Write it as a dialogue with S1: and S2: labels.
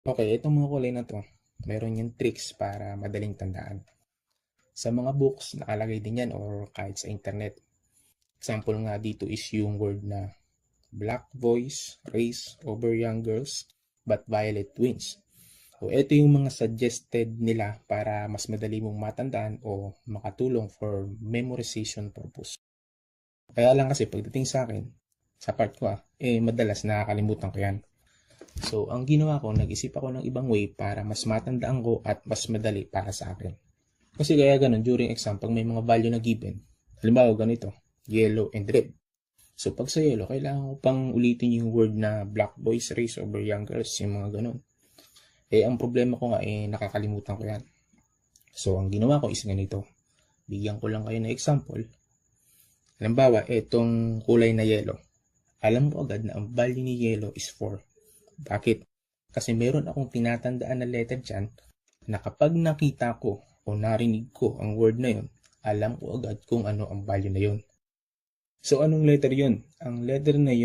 S1: Okay, itong mga kulay na to, meron yung tricks para madaling tandaan. Sa mga books, nakalagay din yan or kahit sa internet. Example nga dito is yung word na black boys race over young girls but violet twins. So, ito yung mga suggested nila para mas madali mong matandaan o makatulong for memorization purpose. Kaya lang kasi pagdating sa akin, sa part ko ah, eh madalas nakakalimutan ko yan. So, ang ginawa ko, nag-isip ako ng ibang way para mas matandaan ko at mas madali para sa akin. Kasi kaya ganun, during exam, pag may mga value na given, halimbawa ganito, yellow and red. So, pag sa yellow, kailangan ko pang ulitin yung word na black boys race over young girls, yung mga ganun. Eh, ang problema ko nga, eh, nakakalimutan ko yan. So, ang ginawa ko is ganito. Bigyan ko lang kayo ng example. Halimbawa, itong kulay na yellow. Alam ko agad na ang value ni yellow is 4. Bakit? Kasi meron akong tinatandaan na letter dyan na kapag nakita ko o narinig ko ang word na yun, alam ko agad kung ano ang value na yun. So, anong letter yun? Ang letter na yun